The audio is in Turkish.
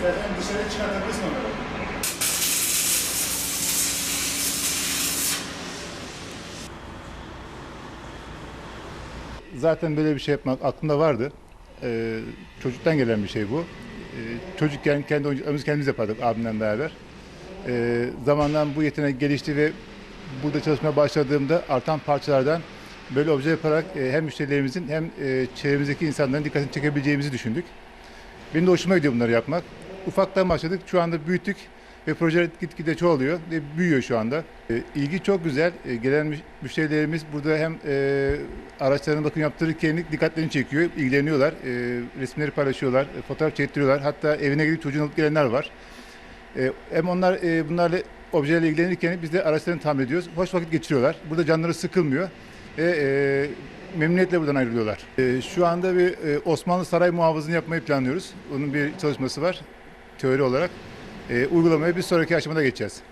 İstersen dışarı çıkartabilirsin onları. Zaten böyle bir şey yapmak aklımda vardı. Ee, çocuktan gelen bir şey bu. Ee, çocukken kendi oyuncaklarımızı kendimiz yapardık abimle beraber. Ee, zamanla bu yetenek gelişti ve burada çalışmaya başladığımda artan parçalardan böyle obje yaparak e, hem müşterilerimizin hem e, çevremizdeki insanların dikkatini çekebileceğimizi düşündük. Benim de hoşuma gidiyor bunları yapmak. Ufaktan başladık, şu anda büyüttük ve projeler gitgide çoğalıyor ve büyüyor şu anda. E, ilgi çok güzel. E, gelen müş- müşterilerimiz burada hem e, araçlarını bakım yaptırırken dikkatlerini çekiyor, ilgileniyorlar, e, resimleri paylaşıyorlar, e, fotoğraf çektiriyorlar. Hatta evine gidip çocuğunu alıp gelenler var. Hem onlar bunlarla objelerle ilgilenirken biz de araçlarını tamir ediyoruz. Hoş vakit geçiriyorlar. Burada canları sıkılmıyor. Ve e, memnuniyetle buradan ayrılıyorlar. E, şu anda bir Osmanlı Saray muhafızını yapmayı planlıyoruz. Onun bir çalışması var teori olarak. E, uygulamaya bir sonraki aşamada geçeceğiz.